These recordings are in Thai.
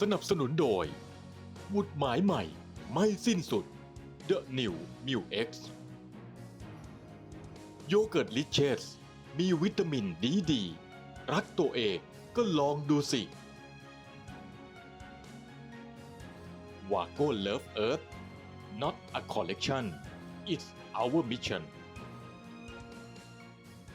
สนับสนุนโดยหมุดหมายใหม่ไม่สิ้นสุด The New m u X โยเกิร์ตลิเชสมีวิตามินดีดี รักตัวเองก็ลองดูสิวาโก้ Love Earth not a collection it's our mission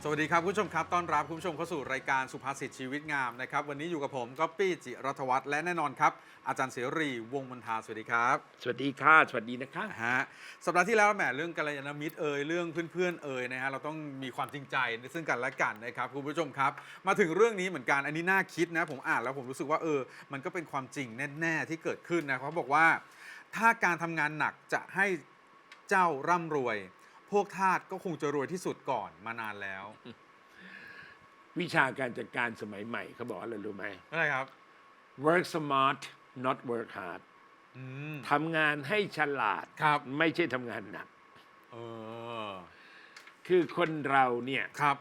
สวัสดีครับคุณผู้ชมครับต้อนรับคุณผู้ชมเข้าสู่รายการสุภาษิตชีวิตงามนะครับวันนี้อยู่กับผมก๊อปปี้จิรัฐวัฒน์และแน่นอนครับ อาจารย์เสรีวงศ์มนทาสวัสดีครับสวัสดีค่ะสวัสดีนะคะฮะสัปดาห์ที่แล้วแหมเรื่องกัลยาณมิตรเอ่ยเรื่องเพื่อนๆเอ่ยนะฮะเราต้องมีความจริงใจซึ่งกันและกันนะครับคุณผู้ชมครับ มาถึงเรื่องนี้เหมือนกันอันนี้น่าคิดนะผมอ่านแล้วผมรู้สึกว่าเออมันก็เป็นความจริงแน่ๆที่เกิดขึ้นนะเขาบอกว่า ถ้าการทำงานหนักจะให้เจ้าร่ำรวย พวกทาสก็คงจะรวยที่สุดก่อนมานานแล้ว วิชาการจัดการสมัยใหม่เขาบอกอะไรรู้ไหม อะไรครับ work smart not work hard อืม ทำงานให้ฉลาด ครับ ไม่ใช่ทำงานหนัก เออ คือคนเราเนี่ยครับ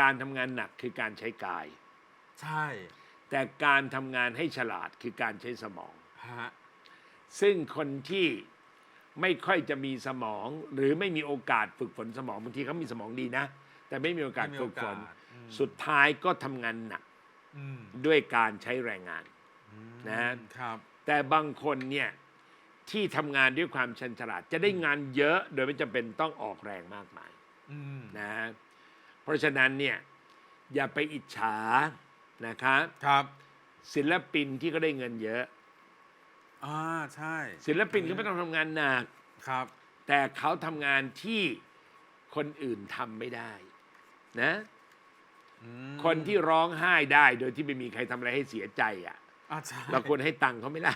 การทำงานหนักคือการใช้กาย ใช่แต่การทำงานให้ฉลาดคือการใช้สมอง ฮะซึ่งคนที่ ไม่ค่อยจะมีสมอง หรือไม่มีโอกาสฝึกฝนสมองบางทีเขามีสมองดีนะ แต่ไม่มีโอกาสไม่มีฝึกฝนโอกาสอืมสุดท้ายก็ทำงานหนักอืมด้วยการใช้แรงงานอืมนะครับแต่บางคนเนี่ยที่ทำงานด้วยความชันฉลาดจะได้งานเยอะโดยไม่จำเป็นต้องออกแรงมากมายอืมนะเพราะฉะนั้นเนี่ยอย่าไปอิจฉานะคะครับ ศิลปินที่ก็ได้เงินเยอะ อ่าใช่ศิลปินก็ไม่ต้องทำงานหนัก ครับ แต่เขาทำงานที่คนอื่นทำไม่ได้ นะ อืมคนที่ร้องไห้ได้โดยที่ไม่มีใครทำอะไรให้เสียใจอะ อ่าใช่เราควรให้ตังค์เขาไหม่ล่ะ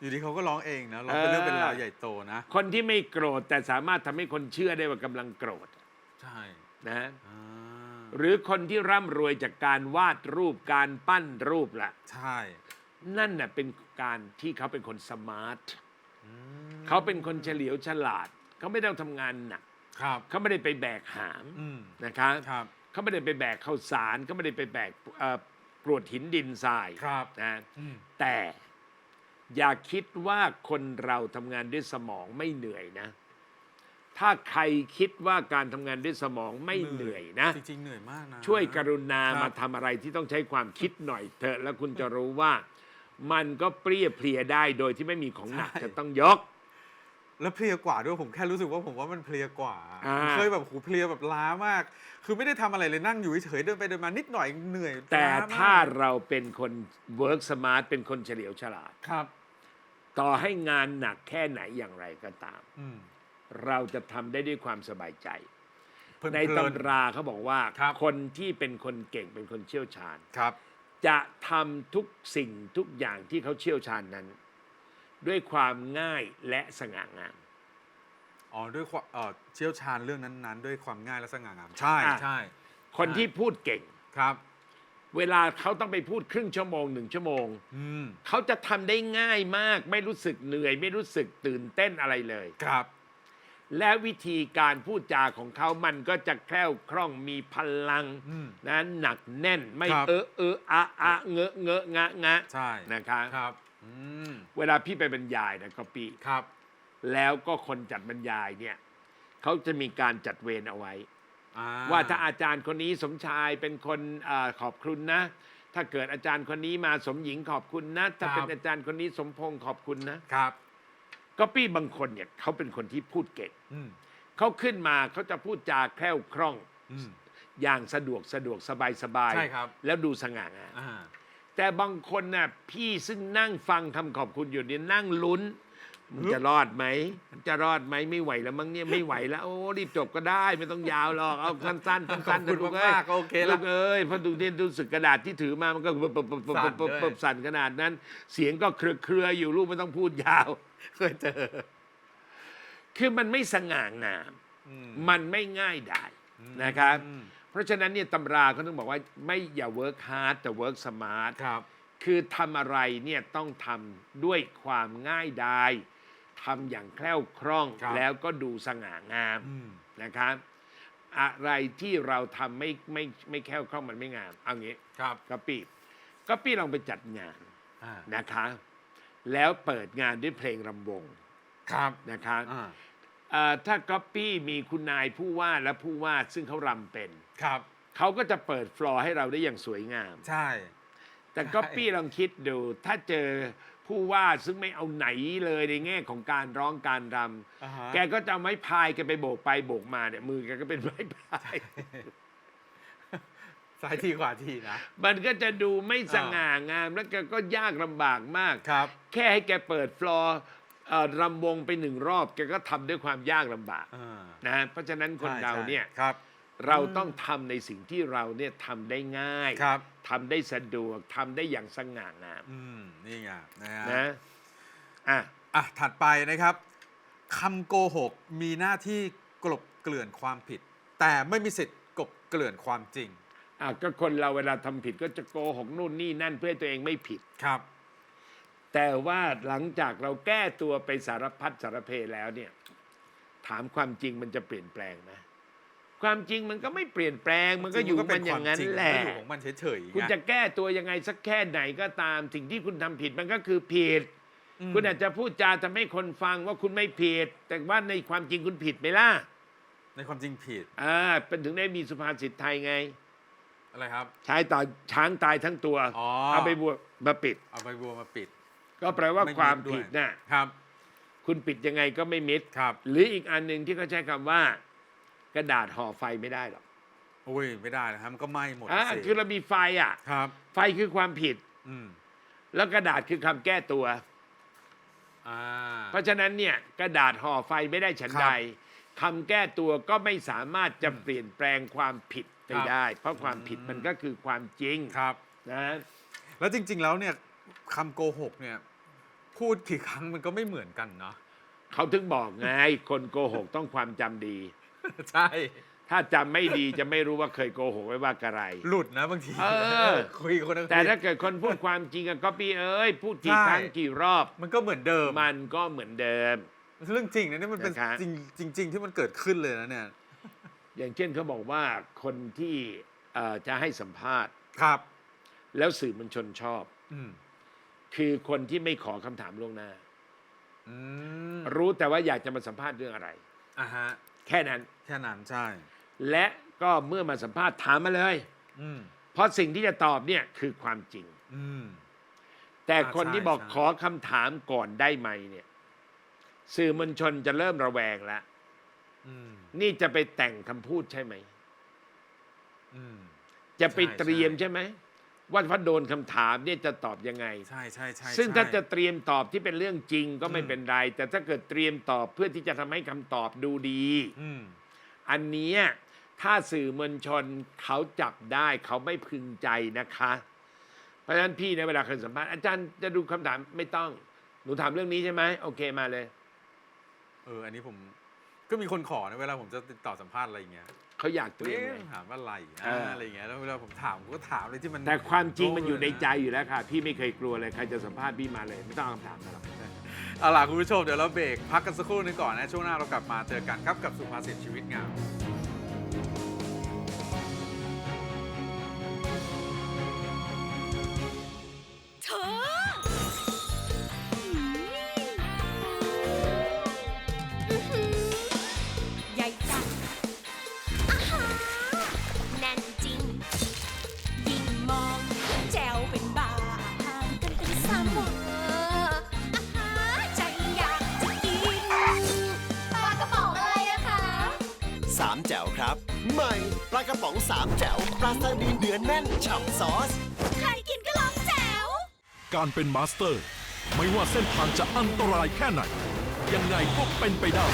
อยู่ดีเขาก็ร้องเองนะร้องเป็นเออเรื่องเป็นราวใหญ่โตนะ คนที่ไม่โกรธแต่สามารถทำให้คนเชื่อได้ว่ากำลังโกรธใช่นะ อ่าหรือคนที่ร่ำรวยจากการวาดรูปการปั้นรูปละใช่ นั่นน่ะเป็นการที่เขาเป็นคนสมาร์ทอืมเขาเป็นคนเฉลียวฉลาด เขาไม่ต้องทำงานหนักครับเขาไม่ได้ไปแบกหามอืมนะคะครับเขาไม่ได้ไปแบกข้าวสารเขาไม่ได้ไปแบกเอ่อกรวดหินดินทรายครับนะอืมแต่อย่าคิดว่าคนเราทำงานด้วยสมองไม่เหนื่อยนะ ถ้าใครคิดว่าการทำงานด้วยสมองไม่เหนื่อยนะ จริงๆเหนื่อยมากนะ ช่วยกรุณาครับมาทำอะไรที่ต้องใช้ความคิดหน่อยเถอะแล้วคุณจะรู้ว่า มันก็เปรี้ยเพลียได้โดยที่ไม่มีของหนักใช่ จะต้องยก แล้วเพลียกว่าด้วยผมแค่รู้สึกว่าผมว่ามันเพลียกว่าอ่าผมเคยแบบหูเพลียแบบล้ามาก คือไม่ได้ทำอะไรเลยนั่งอยู่เฉยๆเดินไปเดินมานิดหน่อยเหนื่อยแต่ล้มกถ้าเราเป็นคน work smart เป็นคนเฉลียวฉลาด ครับ ต่อให้งานหนักแค่ไหนอย่างไรก็ตาม อืมเราจะทำได้ด้วยความสบายใจ เพลินๆในตำราเขาบอกว่าครับคนที่เป็นคนเก่งเป็นคนเชี่ยวชาญ ครับ จะทำทุกสิ่งทุกอย่างที่เขาเชี่ยวชาญนั้น ด้วยความง่ายและสง่างาม อ๋อด้วยความเอ่อเชี่ยวชาญเรื่องนั้นๆ ด้วยความง่ายและสง่างามใช่อะ ใช่คนที่พูดเก่ง ครับ เวลาเขาต้องไปพูดครึ่งชั่วโมงหนึ่งชั่วโมง อืมเขาจะทำได้ง่ายมาก ไม่รู้สึกเหนื่อย ไม่รู้สึกตื่นเต้นอะไรเลย ครับ และวิธีการพูดจาของเขามันก็จะแคล่วคล่องมีพลังอืมนะหนักแน่นไม่ครับ เออเอออะอะเงอะเงอะงะงะใช่นะคะครับอืมเวลาพี่ไปบรรยายนะก็ปี ครับแล้วก็คนจัดบรรยายเนี่ยเขาจะมีการจัดเวรเอาไว้ อ่ว่าถ้าอาจารย์คนนี้สมชายเป็นคนอาขอบคุณนะ ถ้าเกิดอาจารย์คนนี้มาสมหญิงขอบคุณนะ ถ้าเป็นอาจารย์คนนี้สมพงษ์ขอบคุณนะ ครับ ก็ปี้บางคนเนี่ยเขาเป็นคนที่พูดเก่งอืมเขาขึ้นมาเขาจะพูดจาแคล่วคล่อง อืม อย่างสะดวกสะดวกสบายสบายใช่ครับ แล้วดูสง่างามอ่าแต่บางคนน่ะพี่ซึ่งนั่งฟังคำขอบคุณอยู่เนี่ยนั่งลุ้น มันจะรอดไหมมันจะรอดไหมไม่ไหวแล้วมั้งเนี่ยไม่ไหวแล้ว โอ้รีบจบก็ได้ ไม่ต้องยาวหรอกเอาสั้นๆสั้นขอบๆคุณนะลูกมากๆก็โอเคละลูกเอ้ยเพราะดูเนี่ยดูสึกกระดาษที่ถือมามันก็ปึ๊บปึ๊บปึ๊บปึ๊บปึ๊บปึ๊บปึ๊บสั่นขนาดนั้น เสียงก็เครือเครือๆอยู่ลูกไม่ต้องพูดยาวเคยเจอคือมันไม่สง่างามอืมมันไม่ง่ายได้นะครับอืมเพราะฉะนั้นเนี่ยตำราเขาต้องบอกว่าไม่อย่า work hard แต่ work smart ครับ คือทำอะไรเนี่ยต้องทำด้วยความง่ายดาย ทำอย่างแคล่วคล่องครับ แล้วก็ดูสง่างาม อืม นะครับอะไรที่เราทำไม่ไม่ไม่แคล่วคล่องมันไม่งามเอางี้ครับก็ปี้ก็ปี้ลองไปจัดงานอ่านะคะ แล้วเปิดงานด้วยเพลงรำวงครับนะครับอ่าเอ่อถ้าก๊อปปี้มีคุณนายผู้ว่าและผู้ว่าซึ่งเขารำเป็น ครับ เขาก็จะเปิดฟลอร์ให้เราได้อย่างสวยงาม ใช่ แต่ใช่ก๊อปปี้ลองคิดดู ถ้าเจอ ผู้ว่าซึ่งไม่เอาไหนเลยในแง่ของการร้องการรอ่าฮะำแกก็จะเอาไม้พายแกไปโบกไปโบกมาเนี่ยมือแกก็เป็นไม้พาย ซ้ายทีขวาทีนะ มันก็จะดูไม่สง่างามแล้วแกก็ยากลำบากมาก ครับ แค่ให้แกเปิดฟลอร์เอ่อรำวงไปหนึ่งรอบ แกก็ทำด้วยความยากลำบากอ่านะเพราะฉะนั้นคนใช่เราเนี่ย ใช่ครับ เราต้องทำในสิ่งที่เราเนี่ยทำได้ง่ายครับ ทำได้สะดวกทำได้อย่างสง่างามอืมนี่ไงนะฮะนะอะอะถัดไปนะครับคำโกหกมีหน้าที่กลบเกลื่อนความผิด แต่ไม่มีสิทธิ์กลบเกลื่อนความจริงอะก็คนเราเวลาทำผิดก็จะโกหกนู่นนี่นั่นเพื่อให้ตัวเองไม่ผิด ครับ แต่ว่าหลังจากเราแก้ตัวไปสารพัดสารเพแล้วเนี่ย ถามความจริงมันจะเปลี่ยนแปลงไหม ความจริงมันก็ไม่เปลี่ยนแปลงมันก็อยู่ของมันอย่างนั้นจริแหละมัก็อยู่ของมันเฉยๆคุณไงจะแก้ตัวยังไงสักแค่ไหนก็ตาม สิ่งที่คุณทำผิดมันก็คือผิดมคุณอาจจะพูดจาทำให้คนฟังว่าคุณไม่ผิด แต่ว่าในความจริงคุณผิดไหมล่ะในความจริงผิดอ่าเป็นถึงได้มีสุภาษิตไทยไงอะไรครับใช้ตายช้างตายทั้งตัวอ๋อเอาไปบวกมาปิด เอาใบบัวมาปิด ก็แปลว่าไม่ความด้วยผิดน่ะครับ คุณปิดยังไงก็ไม่มิดครับ หรืออีกอันหนึ่งที่เขาใช้คำว่า กระดาษห่อไฟไม่ได้หรอกอุ้ยไม่ได้นะครับมันก็ไหม้หมดอ่าสิคือเรามีไฟอะ ครับ ไฟคือความผิด อืมแล้วกระดาษคือคำแก้ตัว อ่า เพราะฉะนั้นเนี่ยกระดาษห่อไฟไม่ได้ฉันครับใดคำแก้ตัวก็ไม่สามารถจะเปลี่ยนแปลงความผิดไปครับ ได้ เพราะความผิดอืมมันก็คือความจริงครับ นะแล้วจริง ๆ แล้วเนี่ยคำโกหกเนี่ย พูดกี่ครั้งมันก็ไม่เหมือนกันเนาะ เขาถึงบอกไงคนโกหกต้องความจำดี ใช่ ถ้าจำไม่ดีจะไม่รู้ว่าเคยโกหกไว้ว่าอะไร หลุดนะบางทีเออ คุยกับคนนั้นแต่ถ้าเกิดคนพูดความจริงกับก็ปีเอ้ย พูดกี่ใช่ครั้งกี่รอบ มันก็เหมือนเดิม มันก็เหมือนเดิม เรื่องจริงนะเนี่ยมันเป็นนะครับจริงจริง ๆ ที่มันเกิดขึ้นเลยนะเนี่ย อย่างเช่นเขาบอกว่าคนที่เอ่อจะให้สัมภาษณ์ ครับ แล้วสื่อมวลชนชอบ อืมคือคนที่ไม่ขอคำถามล่วงหน้า อืมรู้แต่ว่าอยากจะมาสัมภาษณ์เรื่องอะไร อะฮะ แค่นั้น แค่นั้นใช่ และก็เมื่อมาสัมภาษณ์ถามมาเลย อืมเพราะสิ่งที่จะตอบเนี่ยคือความจริง อืม แต่อ่าคนที่ใช่บอกใช่ ขอคำถามก่อนได้ไหมเนี่ย สื่อมวลชนจะเริ่มระแวงแล้ว อืมนี่จะไปแต่งคำพูดใช่ไหม อืม จะไปใช่เตรียมใช่ ใช่ไหม ว่าพอโดนคำถามเนี่ยจะตอบยังไง ใช่ใช่ใช่ซึ่งใช่ถ้าจะเตรียมตอบที่เป็นเรื่องจริงก็ไม่อืมเป็นไร แต่ถ้าเกิดเตรียมตอบเพื่อที่จะทำให้คำตอบดูดี อืมอันเนี้ยถ้าสื่อมวลชนเขาจับได้เขาไม่พึงใจนะคะ เพราะฉะนั้นพี่ในเวลาเคยสัมภาษณ์อาจารย์จะดูคำถามไม่ต้อง หนูถามเรื่องนี้ใช่ไหมโอเคมาเลย เอออันนี้ผมก็มีคนขอนะเวลาผมจะติดต่อสัมภาษณ์อะไรอย่างเงี้ย เขาอยากเตรียมเอ๊ะไง ถามว่าอะไรนะเอออ อะไรอย่างเงี้ยแล้วเวลาผมถามผมก็ถามเลยที่มันแต่ความจริงมันอยู่ในใจโอยู่แล้วค่ะ พี่ไม่เคยกลัวเลย ใครจะสัมภาษณ์พี่มาเลย ไม่ต้องเอาคำถามมาหรอก เอาล่ะคุณผู้ชมเดี๋ยวเราเบรกพักกันสักครู่หนึงก่อนนะช่วงหน้าเรากลับมาเจอกันครับกับสุภาษิตชีวิตงาม ฉ่ำซอส ใครกินก็ลองแจ๋ว การเป็นมาสเตอร์ ไม่ว่าเส้นทางจะอันตรายแค่ไหน ยังไงก็เป็นไปได้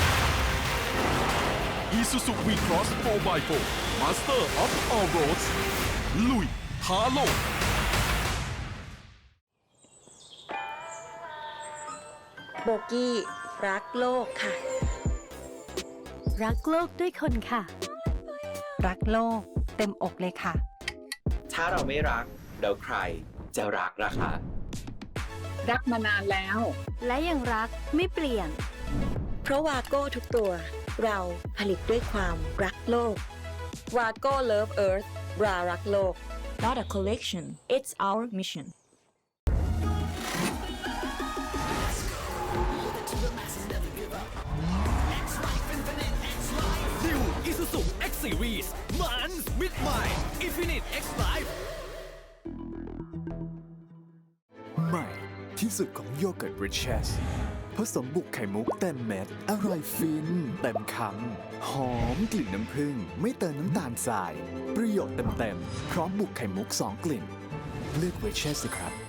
Isuzu V-Cross 4x4 Master of All Roads ลุยท้าโลก โบกี้ รักโลกค่ะ รักโลกด้วยคนค่ะ รักโลกเต็มอกเลยค่ะ ถ้าเราไม่รักเราใครจะรักล่ะคะ รักมานานแล้ว และยังรักไม่เปลี่ยน เพราะวาโก้ทุกตัว เราผลิตด้วยความรักโลกวาโก้เลิฟเอิร์ธรารักโลก not a collection it's our mission นิวอิซูซุ X Series มิดใหม่อินฟินิตเอ็กซ์ไลฟ์ใหม่ที่สุดของโยเกิร์ตบริเชสผสมบุกไข่มุกเต็มเม็ดอร่อยฟินเต็มคำหอมกลิ่นน้ำผึ้งไม่เติมน้ำตาลทราย ประโยชน์เต็มๆพร้อมบุกไข่มุก 2 กลิ่น เลือกเวชเชสสิครับ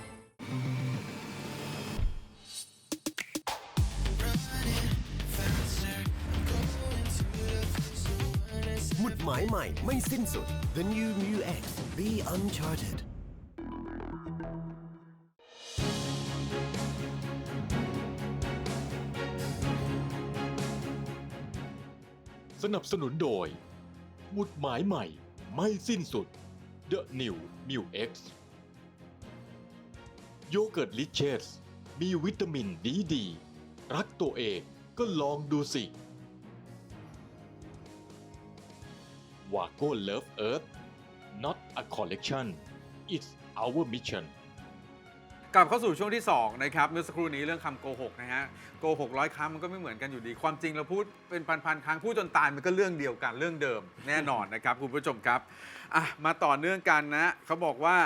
ใหม่ไม่สิ้นสุด The New Mu X Be Uncharted สนับสนุนโดยหมุดหมายใหม่ไม่สิ้นสุด The New m u X โยเกิร์ตลิเชสมีวิตามินดีดี รักตัวเองก็ลองดูสิ วาโก้เลิฟเอิร์ธ not a collection it's our mission กลับเข้าสู่ช่วงที่ 2 นะครับ เมื่อสักครู่นี้เรื่องคำโกหกนะฮะโกหกร้อยครั้งมันก็ไม่เหมือนกันอยู่ดี ความจริงเราพูดเป็นพันๆครั้งพูดจนตายมันก็เรื่องเดียวกันเรื่องเดิมแน่นอนนะครับ คุณผู้ชมครับอะมาต่อเนื่องกันนะเขาบอกว่า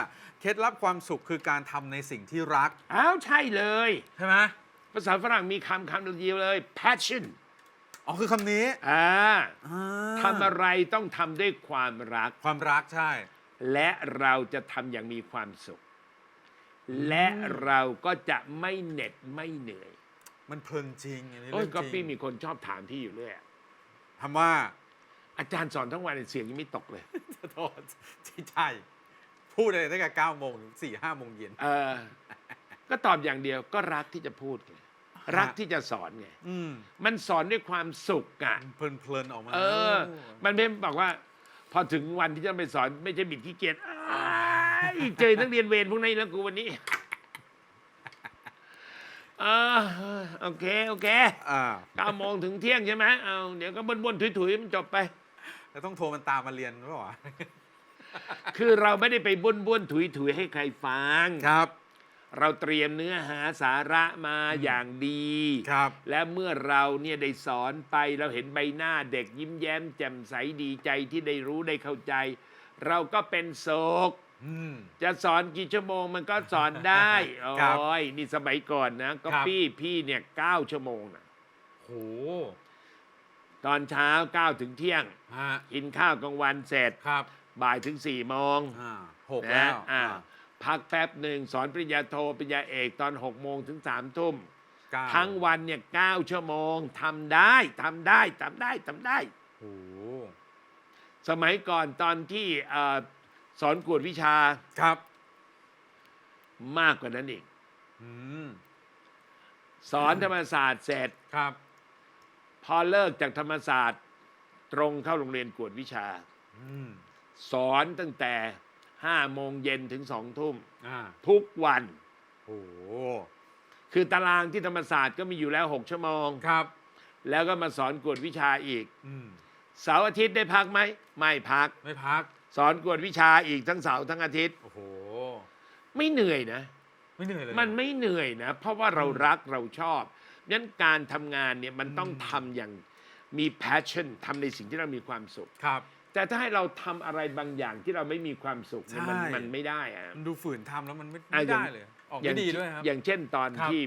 เคล็ดลับความสุขคือการทำในสิ่งที่รักอ้าวใช่เลย ใช่ไหมภาษาฝรั่งมีคำคำเดียวเลย passion อ๋อคือคำนี้อ่าอ่าทำอะไรต้องทำด้วยความรัก ความรักใช่ และเราจะทำอย่างมีความสุข และเราก็จะไม่เหน็ดไม่เหนื่อย มันเพลินจริงอันนี้โอ้ยเรื่องก็จริพี่งมีคนชอบถามพี่อยู่เรื่อยทำว่าอาจารย์สอนทั้งวันเสียงยังไม่ตกเลยโทษใช่พูดอะไรตั้งแต่เก้าโมงถึงสี่ห้าโมงเย็น เออ ก็ตอบอย่างเดียวก็รักที่จะพูดไง รักที่จะสอนไงอืมมันสอนด้วยความสุขอะ เพลินๆออกมาเออ มันไม่บอกว่า พอถึงวันที่จะไปสอนไม่ใช่บิดขี้เกียจอ้ายเจอนักเรียนเวรพวกนี้แล้วกูวันนี้เออโอเค โอเคอ่าเก้าโมงถึงเที่ยงใช่ไหมเอาเดี๋ยวก็บ้วนๆถุยๆมันจบไป แล้วต้องโทรมันตามมาเรียนหรือเปล่าวะคือเราไม่ได้ไปบ้วนๆถุยๆให้ใครฟัง ครับ เราเตรียมเนื้อหาสาระมาอย่างดี ครับ และเมื่อเราเนี่ยได้สอนไปเราเห็นใบหน้าเด็กยิ้มแย้มแจ่มใสดีใจที่ได้รู้ได้เข้าใจ เราก็เป็นโศก อืม จะสอนกี่ชั่วโมงมันก็สอนได้โครับอ้ยนี่สมัยก่อนนะ ก็ครับ พี่พี่เนี่ยเก้าชั่วโมงนะโหตอนเช้าเก้าถึงเที่ยง ฮะกินข้าวกลางวันเสร็จครับบ่ายถึงสี่โมงอ่าหกแล้วนะอ่า พักแป๊บหนึ่งสอนปริญญาโทปริญญาเอกตอนหกโมงถึงสามทุ่มเก้าทั้งวันเนี่ยเก้าชั่วโมงทำได้ทำได้ทำได้ทำได้โหสมัยก่อนตอนที่เอ่อสอนกวดวิชาครับ มากกว่านั้นอีกอืมสอนธรรมศาสตร์เสร็จครับ พอเลิกจากธรรมศาสตร์ ตรงเข้าโรงเรียนกวดวิชาอืมสอนตั้งแต่ ห้าโมงเย็นถึงสองทุ่มอ่าทุกวันโหคือตารางที่ธรรมศาสตร์ก็มีอยู่แล้วหกชั่วโมง ครับแล้วก็มาสอนกวดวิชาอีก อืมเสาร์อาทิตย์ได้พักไหม ไม่พัก ไม่พัก สอนกวดวิชาอีกทั้งเสาร์ทั้งอาทิตย์ โอ้โห ไม่เหนื่อยนะ ไม่เหนื่อยเลยมันไม่เหนื่อยนะ เพราะว่าเรารักเราชอบงั้นการทำงานเนี่ยมันต้องอืมทำอย่างมี passion ทำในสิ่งที่เรามีความสุข ครับ แต่ถ้าให้เราทำอะไรบางอย่างที่เราไม่มีความสุขเนี่ยมันใช่ มันไม่ได้อะ มันดูฝืนทำแล้วมันไม่อะไม่อย่างได้เลย ออกอย่าไม่งดีด้วยครับ อย่างเช่นตอนครับ ที่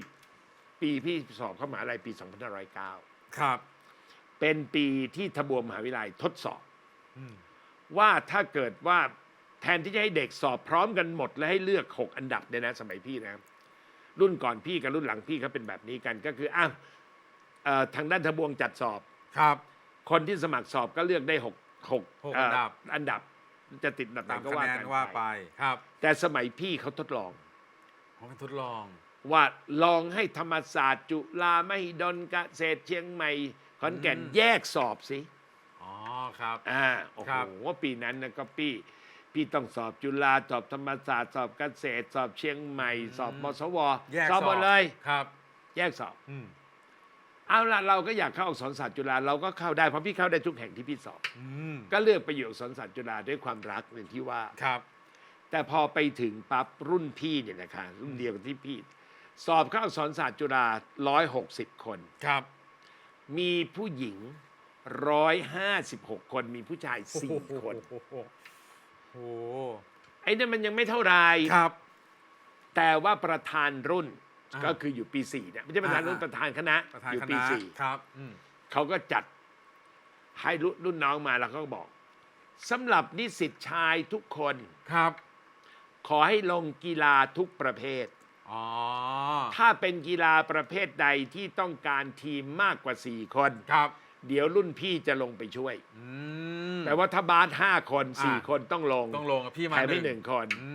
ปีพี่สอบเข้ามหาลัยปี 2509 ครับเป็นปีที่ทบวมมหาวิทยาลัยทดสอบ อืมว่าถ้าเกิดว่าแทนที่จะให้เด็กสอบพร้อมกันหมด และให้เลือก 6 อันดับเนี่ยนะสมัยพี่นะรุ่นก่อนพี่กับรุ่นหลังพี่เขาเป็นแบบนี้กันก็คืออะเอ่อทางด้านทบวงจัดสอบ ครับ คนที่สมัครสอบก็เลือกได้หก หกหกเอันดับอันดับจะติดอันดับไหตามนก็คะว่าแนนกันว่าไปไปครับแต่สมัยพี่เขาทดลอง ของการทดลอง ว่าลองให้ธรรมศาสตร์จุฬาไม่ดนเกษตรเชียงใหม่ขอนแก่นอืม แยกสอบสิ อ๋อครับ อ่าโอ้ครัโหบปีนั้นนะก็พี่ พี่ต้องสอบจุฬาสอบธรรมศาสตร์สอบเกษตร สอบเชียงใหม่ สอบมสวแยกสอบหมดเลย ครับ แยกสอบ อืม เอาละเราก็อยากเข้าอักษรศาสตร์จุฬาเราก็เข้าได้เพราะพี่เข้าได้ทุกแห่งที่พี่สอบ อืมก็เลือกไปอยู่อักษรศาสตร์จุฬาด้วยความรักอย่างที่ว่า ครับ แต่พอไปถึงปั๊บรุ่นพี่เนี่ยนะคะรุ่นเดียวกับที่พี่ สอบเข้าอักษรศาสตร์จุฬาร้อยหกสิบคน ครับ มีผู้หญิงร้อยห้าสิบหกคนมีผู้ชายสี่คน โอ้โหโอ้โหไอ้นั่นมันยังไม่เท่าไหรครับ แต่ว่าประธานรุ่นอ่า ก็คืออยู่ปีสี่เนี่ยไม่ใช่ประธานอ่ารุ่นประธานคณะประธานอยู่คปีณะสี่ครับอืมเขาก็จัดให้รุ่นรุ่นน้องมาแล้วเขาก็บอกสำหรับนิสิตชายทุกคน ครับขอให้ลงกีฬาทุกประเภท อ๋อถ้าเป็นกีฬาประเภทใดที่ต้องการทีมมากกว่า 4 คน ครับเดี๋ยวรุ่นพี่จะลงไปช่วย อืมแต่ว่าถ้าบาสห้าคนอ่าสี่คนต้องลงต้องลงกับพี่มาแถมไม่หนึ่งคน อืม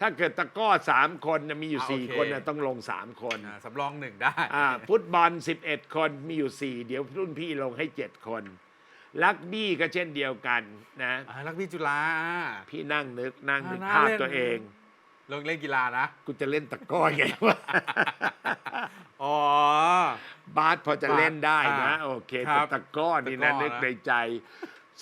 ถ้าเกิดตะกร้อสามคนน่ะมีอยู่อ่าสี่โอเค คนน่ะต้องลงสามคนอ่าสำรองหนึ่งได้ อ่าฟุตบอล11คนมีอยู่4เดี๋ยวรุ่นพี่ลงให้7คนลักบี้ก็เช่นเดียวกันนะ อ่าลักบี้จุฬา พี่นั่งนึกนั่งนึกอ่าน่าภาพเล่น ตัวเอง ลงเล่นกีฬานะ กูจะเล่นตะกร้อไงวะ อ๋อ บาสพอจะเล่นได้นะ อ่าโอเคครัแต่บตะกร้อนี่นะตะกร้อนะ นึกในใจ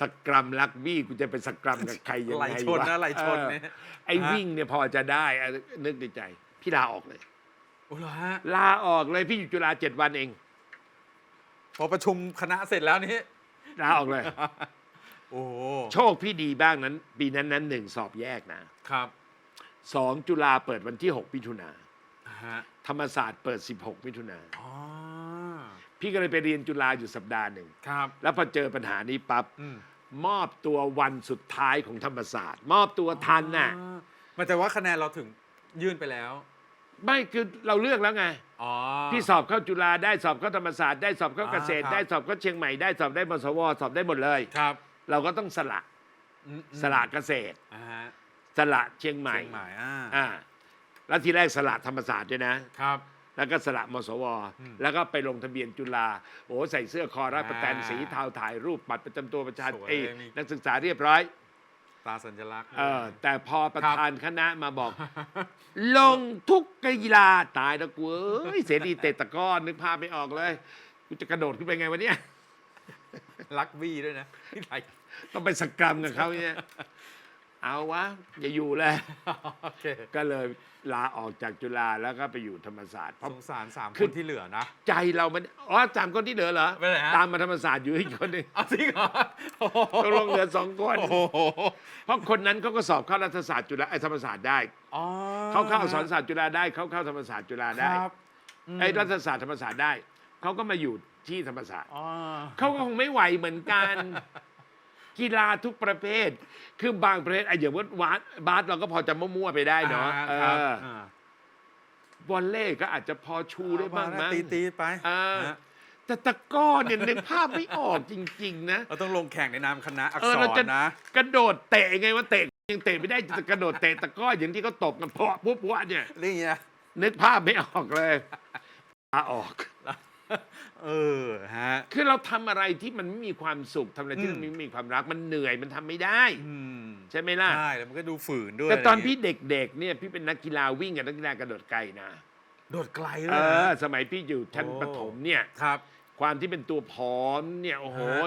สกรัมลักบี้กูจะไปสกรัมกับใครยังไหลไงชนวะนะไหลชนเออเนี่ยไอ้วิ่งเนี่ยพอจะได้อะนึกในใจ พี่ลาออกเลย โอ้เหรอฮะลาออกเลยพี่อยู่จุฬาเจ็ดวันเอง พอประชุมคณะเสร็จแล้วนี่ ลาออกเลย โอ้โหโชคพี่ดีบ้างนั้น ปีนั้นนั้นหนึ่งสอบแยกนะครับสองจุฬาเปิดวันที่ 6 มิถุนาฮะธรรมศาสตร์เปิด 16 มิถุนาอ๋อ พี่ก็เลยไปเรียนจุฬาอยู่สัปดาห์หนึ่ง ครับ แล้วพอเจอปัญหานี้ปั๊บอืม มอบตัววันสุดท้ายของธรรมศาสตร์ มอบตัวทันน่ะอ๋อมันแต่ว่าคะแนนเราถึงยื่นไปแล้ว ไม่คือเราเลือกแล้วไง อ๋อ พี่สอบเข้าจุฬาได้สอบเข้าธรรมศาสตร์ได้สอบเข้าเกษตร อ่าครับ ได้สอบเข้าเชียงใหม่ได้สอบได้มสวสอบได้หมดเลย ครับเราก็ต้องสละอืมอืมสละเกษตร อ่าฮะสละเชียงใหม่เชียงใหม่อ่าอ่าแล้วทีแรกสละธรรมศาสตร์ด้วยนะ ครับ แล้วก็สละมสวอืมแล้วก็ไปลงทะเบียนจุฬาโอ้ใส่เสื้อคอรัดประแตนอ่าสีเทาถ่ายรูปบัตรประจำตัวประชาชสวยเอ้ยนี่ นักศึกษาเรียบร้อยตาสัญลักษณ์ เออแต่พอประครับธานคณะมาบอก ลงทุกกีฬาตายแล้วกูเอ้ยเสรีเตะตะกร้อนึกภาพไม่ออกเลยกูจะกระโดดขึ้นไปไงวะเนี่ย ลักบี้ด้วยนะที่ไหนต้องไปสกรัมกับเขาเนี่ย เอาวะ อย่าอยู่เลย โอเคก็เลยลาออกจากจุฬาแล้วก็ไปอยู่ธรรมศาสตร์เพราะสงสารสามคืคอนที่เหลือนะ ใจเรามันอ๋อสามคนที่เหลือเหรอไปไหนฮะ ตามมาธรรมศาสตร์อยู่อีกคนหนึ่งเอาจริงเหรอโอ้โหตกลงเหลือสองคนโอ้โหเพราะคนนั้นเขาก็สอบเข้ารัฐศาสตร์จุฬาไอ้ธรรมศาสตร์ได้อ๋อเขาเข้าอักษรศาสตร์จุฬาได้เขาเข้าธรรมศาสตร์จุฬาได้ครับมไอ้รัฐศาสตร์ธรรมศาสตร์ได้เขาก็มาอยู่ที่ธรรมศาสตร์อ๋อเขาก็คงไม่ไหวเหมือนกัน กีฬาทุกประเภท คือบางประเภทไอ้อย่างว่าวาดบาสเราก็พอจะมั่วๆไปได้เนาะอ่เอครับออ่าวอลเล่ก็อาจจะพอชูได้บ้างมั้งตีตีๆไปเออนะแต่ตะกร้อเนี่ยนึกภาพไม่ออกจริง ๆ นะ เราต้องลงแข่งในนามคณะอักเออษเรารจะนะ กระโดดเตะไงว่าเตะยังเตะไม่ได้จะกระโดดเตะตะกร้ออย่างที่เขาตบกันเพาะปุ๊บวะเนี่ย นี่ไงนึกภาพไม่ออกเลยลาออก เออฮะ คือเราทำอะไรที่มันไม่มีความสุขทำอะไรที่อืม มันไม่มีความรักมันเหนื่อยมันทำไม่ได้ อืมใช่ไหมล่ะ ใช่แล้วมันก็ดูฝืนด้วยแต่ตอนะไรพี่ย่างงี้เด็กๆเนี่ยพี่เป็นนักกีฬาวิ่งกับนักกีฬากระโดดไกลนะโดดไกลเลเอยนะอสมัยพี่อยู่ชั้นโอ้ประถมเนี่ย ครับ ความที่เป็นตัวผอมเนี่ยโอ้โหฮะ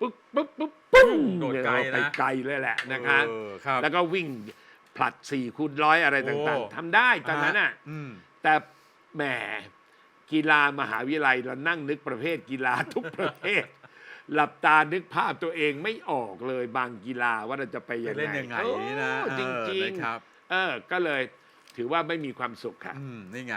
ปึ๊บปึ๊บปึ๊บปึ๊บโดดไกลนะ ไปไกลเลยแหละนะคะเออครับ แล้วก็วิ่งผลัดสี่คูณร้อยอะไรต่างโอ้ ๆทำได้ตอนนั้นน่ะ อืมแต่แหม กีฬามหาวิทยาลัยเรานั่งนึกประเภทกีฬาทุกประเภท หลับตานึกภาพตัวเองไม่ออกเลยบางกีฬาว่าเราจะไปยังเล่นไงยังไงโอ้นี่นะจเอริองนะครับๆเออก็เลยถือว่าไม่มีความสุขค่ะอืมนี่ไง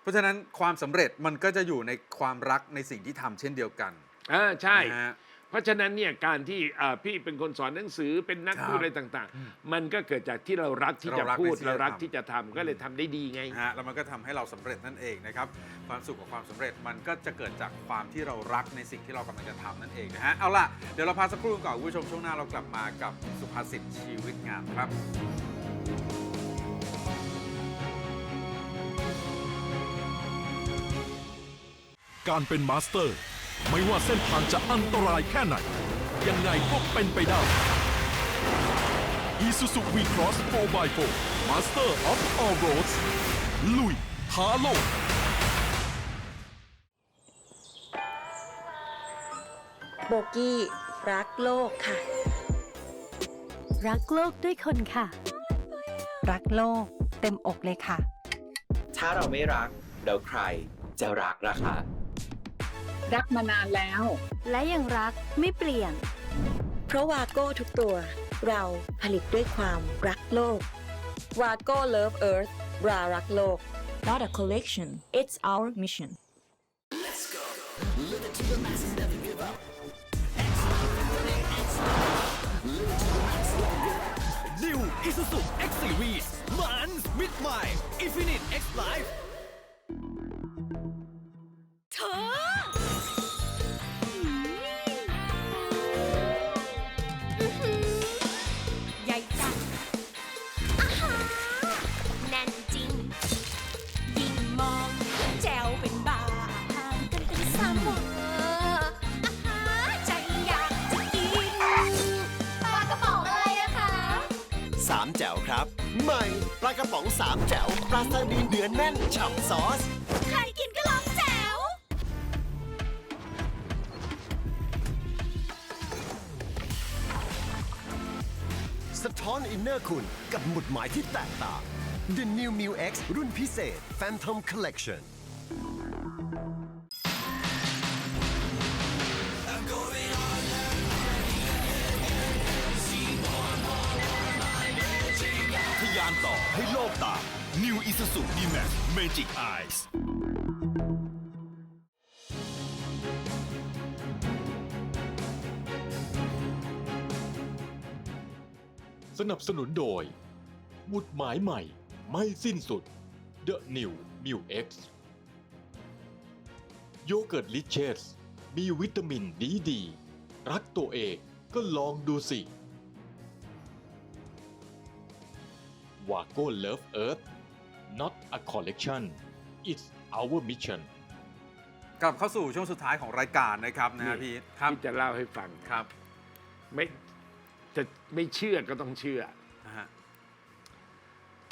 เพราะฉะนั้นความสำเร็จมันก็จะอยู่ในความรักในสิ่งที่ทำเช่นเดียวกันอ่าใช่นะฮะ เพราะฉะนั้นเนี่ยการที่อ่าพี่เป็นคนสอนหนังสือเป็นนักครับพูดอะไรต่างๆ มันก็เกิดจากที่เรารักที่จะเรารักพูดในสิ่งที่เรารักเราทำ ที่จะทำก็เลยทำได้ดีไงฮะแล้วมันก็ทำให้เราสำเร็จนั่นเองนะครับ ความสุขกับความสำเร็จมันก็จะเกิดจากความที่เรารักในสิ่งที่เรากำลังจะทำนั่นเองนะฮะ เอาล่ะ เดี๋ยวเราพักสักครู่ก่อนคุณผู้ชมช่วงหน้าเรากลับมากับสุภาษิตชีวิตงามครับ การเป็นมาสเตอร์ ไม่ว่าเส้นทางจะอันตรายแค่ไหน ยังไงก็เป็นไปได้ Isuzu V-Cross 4x4 Master of All Roads ลุยท้าโลก โบกี้รักโลกค่ะ รักโลกด้วยคนค่ะ รักโลกเต็มอกเลยค่ะ ถ้าเราไม่รัก แล้วใครจะรักล่ะคะ รักมานานแล้ว และยังรักไม่เปลี่ยน เพราะวาโก้ทุกตัว เราผลิตด้วยความรักโลกวาโก้เลิฟเอิร์ธรารักโลก not a collection it's our mission New Isuzu X Series มันมิดใหม่ Infinite X Life เธออื้อ แจ๋วครับใหม่ปลากระป๋องสามแจ๋วปลาซาดีนเนื้อแน่นฉ่ำซอส ใครกินก็ร้องแจ๋ว สะท้อนอินเนอร์คุณกับหมุดหมายที่แตกต่าง The New m i u X รุ่นพิเศษ Phantom Collection ตาม New Isuzu D-Max Magic Eyes สนับสนุนโดยหมุดหมายใหม่ไม่สิ้นสุด The New m i l X โยเกิร์ตลิเชสมีวิตามินดีดี รักตัวเองก็ลองดูสิ วาโก้ Love Earth not a collection it's our mission กลับเข้าสู่ช่วงสุดท้ายของรายการนะครับนะฮะนี่พี่ครับที่จะเล่าให้ฟังครับไม่จะไม่เชื่อก็ต้องเชื่อ นะฮะ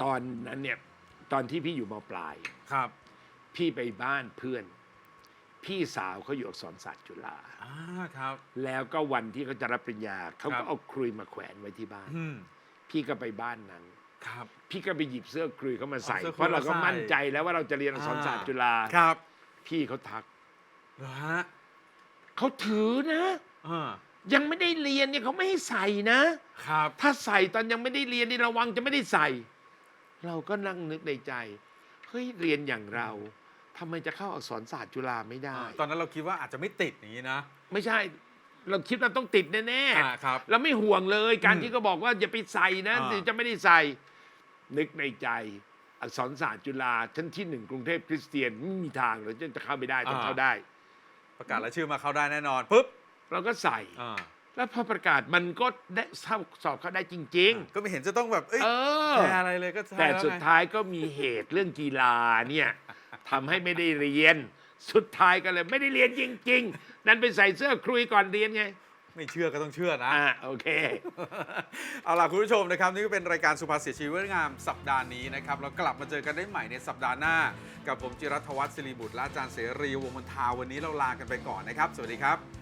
ตอนนั้นเนี่ยตอนที่พี่อยู่มปลาย ครับพี่ไปบ้านเพื่อน พี่สาวเขาอยู่อักษรศาสตร์จุฬาอ่าครับ แล้วก็วันที่เขาจะรับปริญญาเขาครัก็บ เอาครุยมาแขวนไว้ที่บ้าน อืมพี่ก็ไปบ้านนั้น ครับ พี่ก็ไปหยิบเสื้อครุยเขามาใส่ เอาเสื้อคเพรุยราะเราก็มาใส่มั่นใจแล้วว่าเราจะเรียนอักษรศาสตร์จุฬาครับพี่เขาทักเหรอฮะเขาถือนะ อ่ายังไม่ได้เรียนเนี่ยเขาไม่ให้ใส่นะ ครับ ถ้าใส่ตอนยังไม่ได้เรียนนี่ระวังจะไม่ได้ใส่ เราก็นั่งนึกในใจเฮ้ยเรียนอย่างเราทำไมจะเข้าอักษรศาสตร์จุฬาไม่ได้ ตอนนั้นเราคิดว่าอาจจะไม่ติดอย่างนี้นะ ไม่ใช่ เราคิดว่าต้องติดแน่อ่าครับๆเราไม่ห่วงเลย การอืมที่เขาบอกว่าอย่าไปใส่นะอ่า เดี๋ยวจะไม่ได้ใส่ นึกในใจ อักษรศาสตร์จุฬาชั้นที่หนึ่งกรุงเทพคริสเตียนไม่มีทางเลยจะเข้าไม่ได้ต้องเข้าได้ ประกาศรายชื่อมาเข้าได้แน่นอนปุ๊บเราก็ใส่อ่าแล้วพอประกาศมันก็ได้สอบเข้าได้จริงก็ไม่เห็นจะต้องแบบเอ้ยๆเออแคร์อะไรเลยก็ใช่แต่ล้วสุดไงท้ายก็มีเหตุเรื่องกีฬาเนี่ยทำให้ไม่ได้เรียน สุดท้ายก็เลยไม่ได้เรียนจริง ๆ นั่นไปใส่เสื้อครุยก่อนเรียนไง ไม่เชื่อก็ต้องเชื่อนะ อ่าโอเค เอาล่ะคุณผู้ชมนะครับ นี่ก็เป็นรายการสุภาษิตชีวิตงามสัปดาห์นี้นะครับเรากลับมาเจอกันได้ใหม่ในสัปดาห์หน้า กับผมจิรัตวัฒน์ศิริบุตรและอาจารย์เสรีวงศ์มนทาวันนี้เราลากันไปก่อนนะครับ สวัสดีครับ